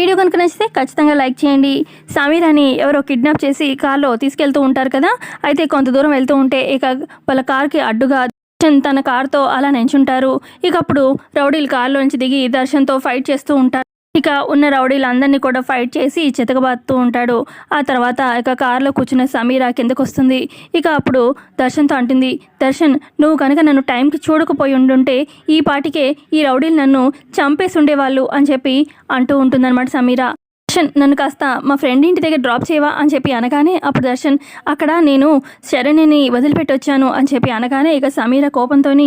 Video కనుక నచ్చితే ఖచ్చితంగా లైక్ చేయండి. సమీరాని ఎవరో కిడ్నాప్ చేసి కార్లో తీసుకెళ్తూ ఉంటారు కదా? అయితే కొంత దూరం వెళ్తూ ఉంటే ఇక వాళ్ళ కార్కి అడ్డుగా దర్శన్ తన కార్తో అలా నించుంటారు. ఇక అప్పుడు రౌడీలు కార్లోంచి దిగి దర్శన్తో ఫైట్ చేస్తూ ఉంటారు. ఇక ఉన్న రౌడీలందరినీ కూడా ఫైట్ చేసి చితకబాదుతూ ఉంటాడు. ఆ తర్వాత ఇక కారులో కూర్చున్న సమీర కిందకు వస్తుంది ఇక అప్పుడు దర్శన్తో అంటుంది దర్శన్ నువ్వు కనుక నన్ను టైంకి చూడకపోయి ఉండుంటే ఈ పాటికే ఈ రౌడీలు నన్ను చంపేసి ఉండేవాళ్ళు అని చెప్పి అంటూ ఉంటుందన్నమాట సమీర. దర్శన్ నన్ను కాస్త మా ఫ్రెండ్ ఇంటి దగ్గర డ్రాప్ చేయవా అని చెప్పి అనగానే అప్పుడు దర్శన్ అక్కడ నేను శరణిని వదిలిపెట్టి వచ్చాను అని చెప్పి అనగానే ఇక సమీర కోపంతోని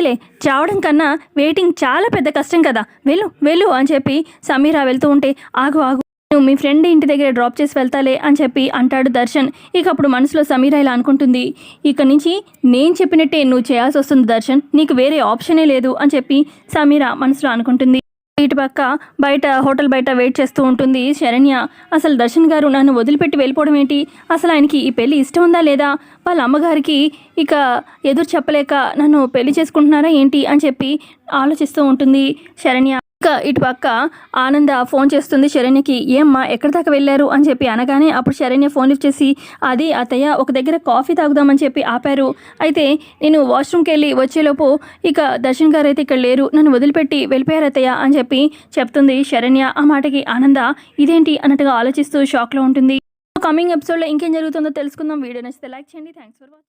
అంతేలే చావడం కన్నా వెయిటింగ్ చాలా పెద్ద కష్టం కదా. వెళ్ళు వెళ్ళు అని చెప్పి సమీరా వెళ్తూ ఉంటే ఆగు ఆగు. నువ్వు మీ ఫ్రెండ్ ఇంటి దగ్గర డ్రాప్ చేసి వెళ్తాలే అని చెప్పి అంటాడు దర్శన్. ఇక అప్పుడు మనసులో సమీర ఇలా అనుకుంటుంది. ఇక నుంచి నేను చెప్పినట్టే నువ్వు చేయాల్సి వస్తుంది దర్శన్. నీకు వేరే ఆప్షనే లేదు అని చెప్పి సమీర మనసులో అనుకుంటుంది. ఇటు పక్క బయట హోటల్ బయట వెయిట్ చేస్తూ ఉంటుంది శరణ్య. అసలు దర్శన్ గారు నన్ను వదిలిపెట్టి వెళ్ళిపోవడం ఏంటి? అసలు ఆయనకి ఈ పెళ్ళి ఇష్టం ఉందా లేదా? వాళ్ళ అమ్మగారికి ఇక ఎదురు చెప్పలేక నన్ను పెళ్ళి చేసుకుంటున్నారా ఏంటి? అని చెప్పి ఆలోచిస్తూ ఉంటుంది శరణ్య. ఇక ఇటు పక్క ఆనంద ఫోన్ చేస్తుంది శరణ్యకి ఏమ్మా ఎక్కడి దాకా వెళ్ళారు? అని చెప్పి అనగానే అప్పుడు శరణ్య ఫోన్ లిఫ్ట్ చేసి అది అతయ్య ఒక దగ్గర కాఫీ తాగుదామని చెప్పి ఆపారు. అయితే నేను వాష్రూమ్కి వెళ్ళి వచ్చేలోపు ఇక దర్శన్ గారు అయితే ఇక్కడ లేరు. నన్ను వదిలిపెట్టి వెళ్ళిపోయారు అతయ్య అని చెప్పి చెప్తుంది శరణ్య. ఆ మాటకి ఆనంద ఇదేంటి? అన్నట్టుగా ఆలోచిస్తూ షాక్లో ఉంటుంది. కమింగ్ ఎపిసోడ్లో ఇంకేం జరుగుతుందో తెలుసుకుందాం. వీడియో నచ్చితే లైక్ చేయండి. Thanks for watching